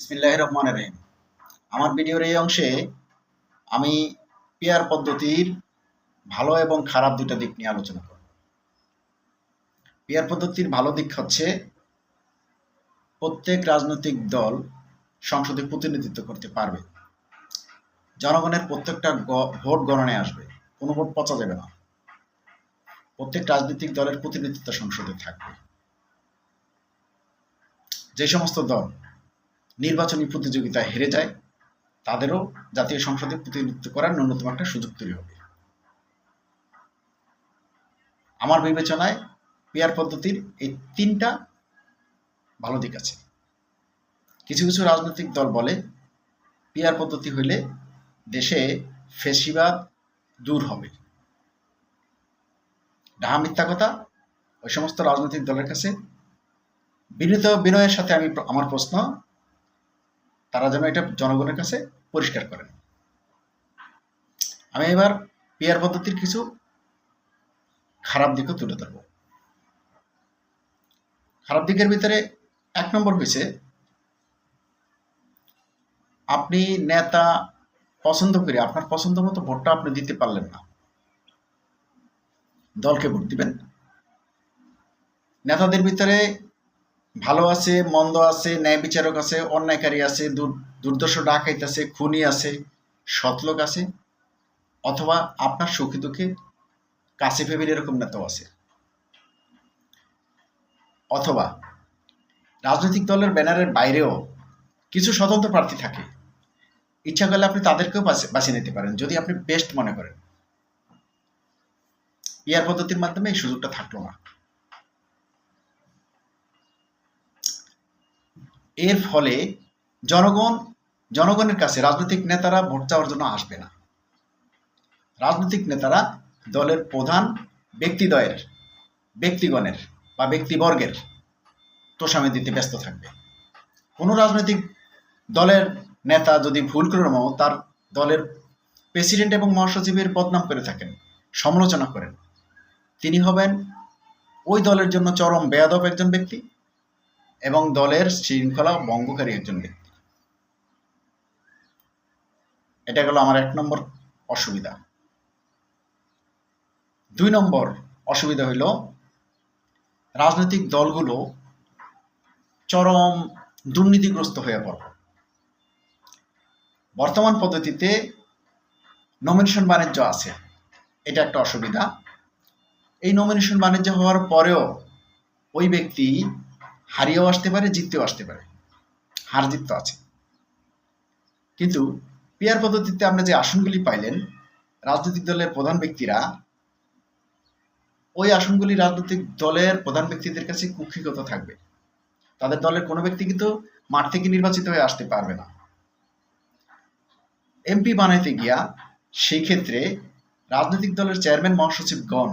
বিসমিল্লাহ রহমান রহিম। আমার ভিডিওর এই অংশে আমি পিয়ার পদ্ধতির ভালো এবং খারাপ দুটো দিক নিয়ে আলোচনা করব। পিয়ার পদ্ধতির ভালো দিক হচ্ছে প্রত্যেক রাজনৈতিক দল সংসদে প্রতিনিধিত্ব করতে পারবে। জনগণের প্রত্যেকটা ভোট গণনায় আসবে, কোনো ভোট পচা যাবে না। প্রত্যেক রাজনৈতিক দলের প্রতিনিধিত্ব সংসদে থাকবে। যে সমস্ত দল নির্বাচনী প্রতিযোগিতায় হেরে যায়, তাদেরও জাতীয় সংসদে প্রতিনিধিত্ব করার ন্যূনতম একটা সুযোগ তৈরি হবে। আমার বিবেচনায় পিয়ার পদ্ধতির এই তিনটা ভালো দিক আছে। কিছু কিছু রাজনৈতিক দল বলে পিয়ার পদ্ধতি হইলে দেশে ফেসিবাদ দূর হবে। ডাহা মিথ্যা কথা, ওই সমস্ত রাজনৈতিক দলের কাছে বিনীত বিনয়ের সাথে আমি আমার প্রশ্ন তারা যেন এটা জনগণের কাছে পরিষ্কার করেন। আমি এবার পিয়ার পদ্ধতির কিছু খারাপ দিকও তুলে ধরব। খারাপ দিকের ভিতরে এক নম্বর হয়েছে আপনি নেতা পছন্দ করে আপনার পছন্দ মতো ভোটটা আপনি দিতে পারলেন না। দলকে ভোট দিবেন। নেতাদের ভিতরে ভালো আছে, মন্দ আছে ন্যায় বিচারক আছে, অন্যায়কারী আছে, দুর- দুর্দর্শ ডাকাইত আছে খুনি আছে সৎলোক আছে, অথবা আপনার সুখে দুঃখে কাছে ফেবির এরকম নেতাও আছে। অথবা রাজনৈতিক দলের ব্যানারের বাইরেও কিছু স্বতন্ত্র প্রার্থী থাকে। ইচ্ছা করলে আপনি তাদেরকেও বাছিয়ে নিতে পারেন, যদি আপনি বেস্ট মনে করেন। ইয়ার পদ্ধতির মাধ্যমে এই সুযোগটা থাকল না। এর ফলে জনগণ, জনগণের কাছে রাজনৈতিক নেতারা ভোট চাওয়ার জন্য আসবে না। রাজনৈতিক নেতারা দলের প্রধান ব্যক্তিদ্বয়ের, ব্যক্তিগণের বা ব্যক্তিবর্গের তোষামে দিতে ব্যস্ত থাকবে। কোনো রাজনৈতিক দলের নেতা যদি ভুল ক্রমও তার দলের প্রেসিডেন্ট এবং মহাসচিবের বদনাম করে থাকেন, সমালোচনা করেন, তিনি হবেন ওই দলের জন্য চরম বেয়াদব একজন ব্যক্তি। এবং দলের শৃঙ্খলা ভঙ্গকারী একজন ব্যক্তি। এটা গেল আমার এক নম্বর অসুবিধা। দুই নম্বর অসুবিধা হইল, রাজনৈতিক দলগুলো চরম দুর্নীতিগ্রস্ত হয়ে পড়ে। বর্তমান পদ্ধতিতে নমিনেশন বাণিজ্য আছে। এটা একটা অসুবিধা। এই নমিনেশন বাণিজ্য হওয়ার পরেও ওই ব্যক্তি হারিয়েও আসতে পারে, জিততেও আসতে পারে। হার জিত তো আছে। কিন্তু পিয়ার পদ্ধতিতে আমরা যে আসনগুলি পাইলেন, রাজনৈতিক দলের প্রধান ব্যক্তিরা, ওই আসনগুলি রাজনৈতিক দলের প্রধান ব্যক্তিদের কাছে কুক্ষিগত থাকবে। তাদের দলের কোনো ব্যক্তি কিন্তু মাঠ থেকে নির্বাচিত হয়ে আসতে পারবে না। এমপি বানাইতে গিয়া সেই ক্ষেত্রে রাজনৈতিক দলের চেয়ারম্যান মহাসচিবগণ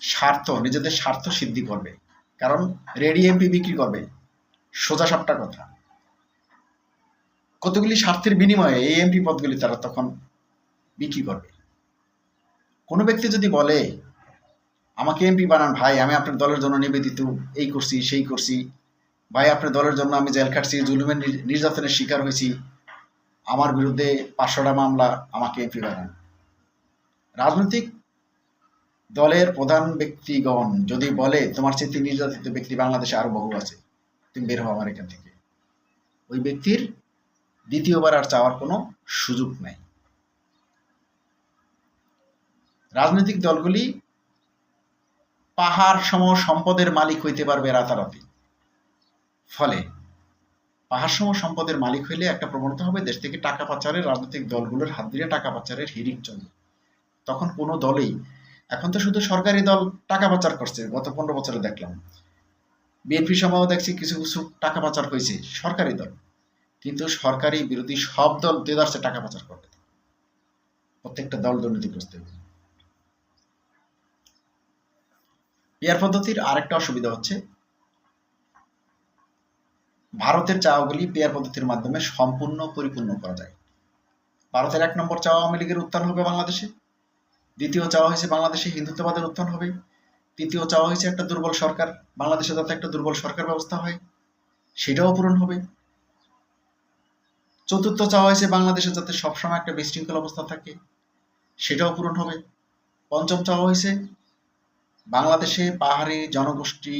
স্বার্থ, নিজেদের স্বার্থ সিদ্ধি করবে। কারণ রেডি এমপি বিক্রি করবে। সোজা সাপটা কথা। কতগুলি স্বার্থের বিনিময়ে এই এমপি পদগুলি তারা তখন বিক্রি করবে। কোনো ব্যক্তি যদি বলে, আমাকে এমপি বানান ভাই, আমি আপনার দলের জন্য নিবেদিত, এই করছি, সেই করছি। ভাই, আপনার দলের জন্য আমি জেল খাটছি, জুলুমের নির্যাতনের শিকার হয়েছি। আমার বিরুদ্ধে পাঁচশোটা মামলা, আমাকে এমপি বানান। রাজনৈতিক দলের প্রধান ব্যক্তিগণ যদি বলে, তোমার চেয়ে নির্যাতিত ব্যক্তি বাংলাদেশে আরও বহু আছে, তুমি বের হও আমার এখান থেকে। ওই ব্যক্তির দ্বিতীয়বার আর চাওয়ার কোনো সুযোগ নাই। রাজনৈতিক দলগুলি পাহাড় সম সম্পদের মালিক হইতে পারবে রাতারাতি। ফলে পাহাড় সম সম্পদের মালিক হইলে একটা প্রবণতা হবে, দেশ থেকে টাকা পাচারের, রাজনৈতিক দলগুলোর হাত দিয়ে টাকা পাচারের হিরিক চলবে তখন কোনো দলেই এখন তো শুধু সরকারি দল টাকা পাচার করছে, গত পনেরো বছরে দেখলাম। বিএনপি সময়ও দেখছি কিছু কিছু টাকা পাচার হয়েছে, সরকারি দল। কিন্তু সরকারি বিরোধী সব দল দেদারসে টাকা পাচার করবে। প্রত্যেকটা দল দুর্নীতিগ্রস্ত। হবে পিয়ার পদ্ধতির আরেকটা অসুবিধা হচ্ছে, ভারতের চাওয়াগুলি পেয়ার পদ্ধতির মাধ্যমে সম্পূর্ণ পরিপূর্ণ করা যায়। ভারতের এক নম্বর চাওয়া আওয়ামী লীগের উত্থান হবে বাংলাদেশে। দ্বিতীয় চাওয়া হয়েছে বাংলাদেশে হিন্দুত্ববাদের উত্থান হবে। তৃতীয় চাওয়া হয়েছে একটা দুর্বল সরকার, বাংলাদেশে যাতে একটা দুর্বল সরকার ব্যবস্থা হয়, সেটাও পূরণ হবে। চতুর্থ চাওয়া হয়েছে বাংলাদেশে যাতে সবসময় একটা বিশৃঙ্খল অবস্থা থাকে, সেটাও পূরণ হবে। পঞ্চম চাওয়া হয়েছে বাংলাদেশে পাহাড়ি জনগোষ্ঠী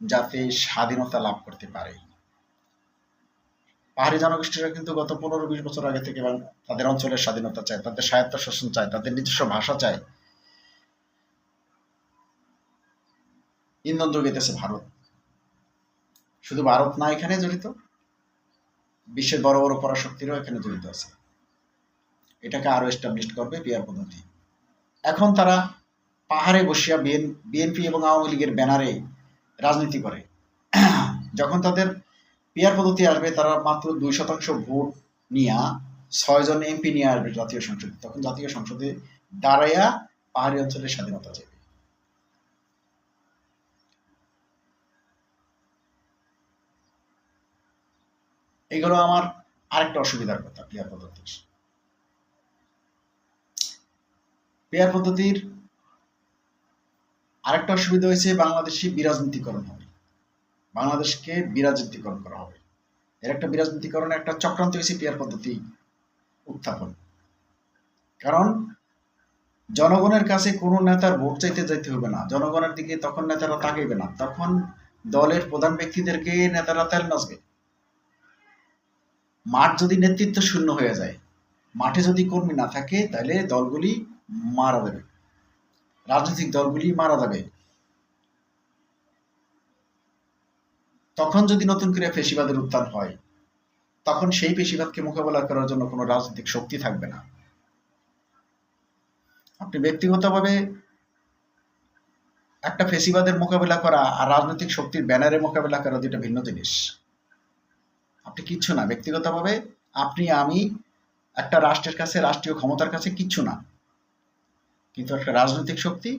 যাতে স্বাধীনতা লাভ করতে পারে। পাহাড়ি জনগোষ্ঠীরা কিন্তু গত পনেরো বিশ বছর আগে থেকে তাদের অঞ্চলের স্বাধীনতা চায়, তাদের স্বায়ত্ত শাসন চায়, তাদের নিজস্ব ভাষা চায়। ইন্ধন যোগাইতেছে ভারত। শুধু ভারত না এখানে জড়িত। বিশ্বের বড় বড় পরাশক্তিরাও এখানে জড়িত আছে। এটাকে আরও এস্টাবলিশ করবে পিয়ার পদ্ধতি। এখন তারা পাহাড়ে বসিয়া বিএনপি এবং আওয়ামী লীগের ব্যানারে রাজনীতি করে। যখন তাদের পিয়ার পদ্ধতি আসবে, তারা মাত্র দুই শতাংশ ভোট নিয়ে ছয়জন এমপি নিয়ে আসবে জাতীয় সংসদে। তখন জাতীয় সংসদে দাঁড়াইয়া পাহাড়ি অঞ্চলের স্বাধীনতা চাইবে। এগুলো আমার আরেকটা অসুবিধার কথা পিয়ার পদ্ধতির। পেয়ার পদ্ধতির আরেকটা অসুবিধা হয়েছে বাংলাদেশি বিরাজনীতিকরণ হবে। বাংলাদেশকে বিরাজনীতিকরণ করা হবে। এর একটা বিরাজনীতিকরণের একটা চক্রান্ত হয়েছে পেয়ার পদ্ধতি উত্থাপন। কারণ জনগণের কাছে কোনো নেতার ভোট চাইতে যাইতে হবে না। জনগণের দিকে তখন নেতারা তাকাইবে না। তখন দলের প্রধান ব্যক্তিদেরকে নেতারা তেল নাচবে। মাঠ যদি নেতৃত্ব শূন্য হয়ে যায়, মাঠে যদি কর্মী না থাকে, তাহলে দলগুলি মারা যাবে। রাজনৈতিক দলগুলি মারা যাবে। তখন যদি নতুন করে পেশিবাদের উত্থান হয়, তখন সেই পেশিবাদকে মোকাবেলা করার জন্য কোনো রাজনৈতিক শক্তি থাকবে না। আপনি ব্যক্তিগতভাবে একটা ফেসিবাদের মোকাবেলা করা আর রাজনৈতিক শক্তির ব্যানারে মোকাবেলা করা দুটা ভিন্ন জিনিস। আপনি কিচ্ছু না, ব্যক্তিগতভাবে আপনি, আমি একটা রাষ্ট্রের কাছে, রাষ্ট্রীয় ক্ষমতার কাছে কিচ্ছু না। কিন্তু একটা রাজনৈতিক শক্তি,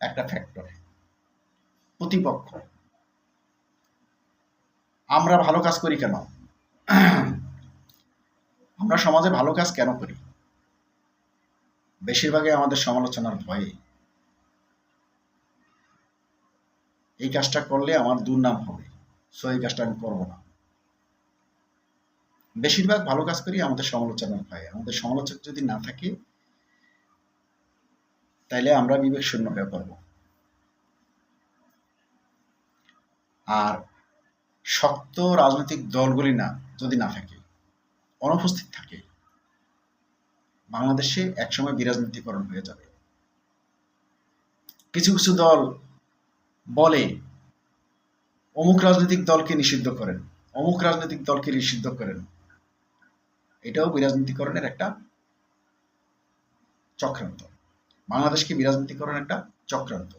একটা ফ্যাক্টর প্রতিপক্ষ। আমরা ভালো কাজ করি কেন? আমরা সমাজে ভালো কাজ কেন করি? বেশিরভাগই আমাদের সমালোচনার ভয়ে। এই কাজটা করলে আমার দুর্নাম হবে, সো এই কাজটা আমি করব না। বেশিরভাগ ভালো কাজ করি আমাদের সমালোচনার ভয়ে। আমাদের সমালোচক যদি না থাকে, তাইলে আমরা বিবেক শূন্য হয়ে পড়ব। আর শক্ত রাজনৈতিক দলগুলি না যদি না থাকে, অনুপস্থিত থাকে, বাংলাদেশে একসময় বিরাজনীতিকরণ হয়ে যাবে। কিছু কিছু দল বলে, অমুক রাজনৈতিক দলকে নিষিদ্ধ করেন, অমুক রাজনৈতিক দলকে নিষিদ্ধ করেন। এটাও বিরাজনীতিকরণের একটা চক্রান্ত। বাংলাদেশকে বিরাজনীতিকরণ একটা চক্রান্ত।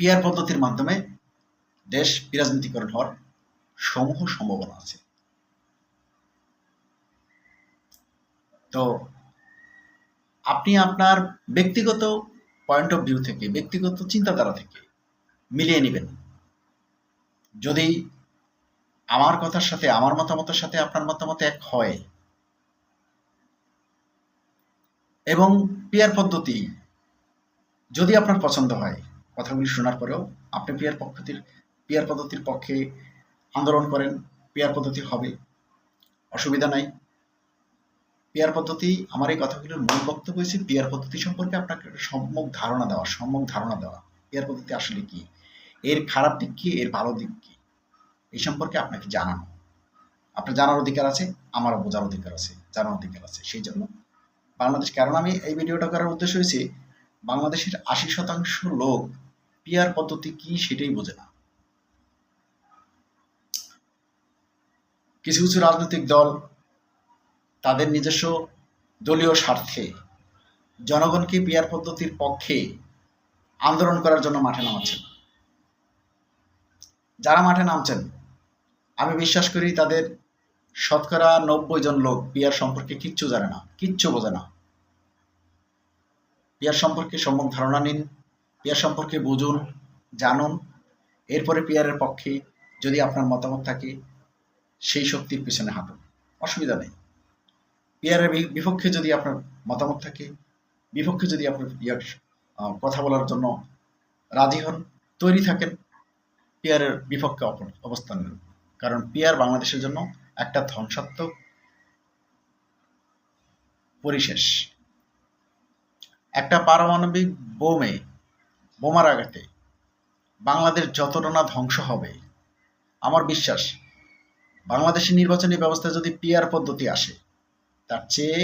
পিয়ার পদ্ধতির মাধ্যমে দেশ বিরাজনীতিকরণ হওয়ার সমূহ সম্ভাবনা আছে। তো আপনি আপনার ব্যক্তিগত পয়েন্ট অফ ভিউ থেকে, ব্যক্তিগত চিন্তাধারা থেকে মিলিয়ে নেবেন। যদি আমার কথার সাথে, আমার মতামতের সাথে আপনার মতামত এক হয় এবং পিয়ার পদ্ধতি যদি আপনার পছন্দ হয় কথাগুলি শোনার পরেও আপনি পিয়ার পদ্ধতির পিয়ার পদ্ধতির পক্ষে আন্দোলন করেন, পিয়ার পদ্ধতি হবে। অসুবিধা নাই। পিয়ার পদ্ধতি, আমার এই কথাগুলোর মূল বক্তব্য হয়েছে পিয়ার পদ্ধতি সম্পর্কে আপনাকে সম্যক ধারণা দেওয়া, সম্যক ধারণা দেওয়া। পিয়ার পদ্ধতি আসলে কি? এর খারাপ দিক কি? এর ভালো দিক কি? এই সম্পর্কে আপনাকে জানানো। আপনার জানার অধিকার আছে, আমারও বোঝার অধিকার আছে, জানার অধিকার আছে। সেই জন্য বাংলাদেশ, কারণ আমি এই ভিডিওটা করার উদ্দেশ্য হয়েছে বাংলাদেশের আশি শতাংশ লোক পিয়ার পদ্ধতি কি সেটাই বোঝে না। কিছু কিছু রাজনৈতিক দল তাদের নিজস্ব দলীয় স্বার্থে জনগণকে পিয়ার পদ্ধতির পক্ষে আন্দোলন করার জন্য মাঠে নামাচ্ছেন। যারা মাঠে নামছেন, আমি বিশ্বাস করি তাদের শতকরা নব্বই জন লোক পিয়ার সম্পর্কে কিচ্ছু জানে না, কিচ্ছু বোঝে না। পিয়ার সম্পর্কে সম্যক ধারণা নিন পিয়ার সম্পর্কে বুঝুন জানুন। এরপরে পিয়ারের পক্ষে যদি আপনার মতামত থাকে সেই শক্তির পিছনে হাঁটুন। অসুবিধা নেই। পিয়ারের বিপক্ষে যদি আপনার মতামত থাকে বিপক্ষে যদি আপনার আহ, কথা বলার জন্য রাজি হন তৈরি থাকেন পিয়ারের বিপক্ষে অবস্থান নেন। কারণ পিয়ার বাংলাদেশের জন্য একটা ধ্বংসাত্মক পরিশেষ। একটা পারমাণবিক বোমে বোমার আঘাতে বাংলাদেশ যতটা না ধ্বংস হবে, আমার বিশ্বাস বাংলাদেশের নির্বাচনী ব্যবস্থা যদি পিয়ার পদ্ধতি আসে, তার চেয়ে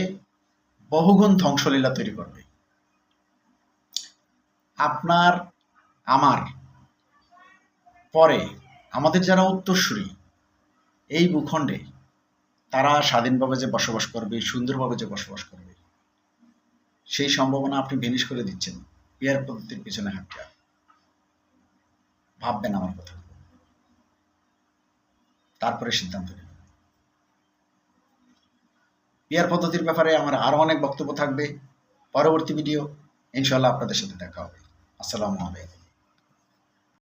বহুগুণ ধ্বংসলীলা তৈরি করবে। আপনার, আমার, পরে আমাদের যারা উত্তরসূরি, এই ভূখণ্ডে তারা স্বাধীনভাবে যে বসবাস করবে, সুন্দরভাবে যে বসবাস করবে, সেই সম্ভাবনা আপনি ভেনিশ করে দিচ্ছেন। পিয়ার পদ্ধতির পিছনে হাঁটতে হবে। ভাববেন আমার কথা। তারপরে সিদ্ধান্ত নেবেন। পিয়ার পদ্ধতির ব্যাপারে আমার আরও অনেক বক্তব্য থাকবে। পরবর্তী ভিডিও ইনশাল্লাহ আপনাদের সাথে দেখা হবে। আসসালামু আলাইকুম।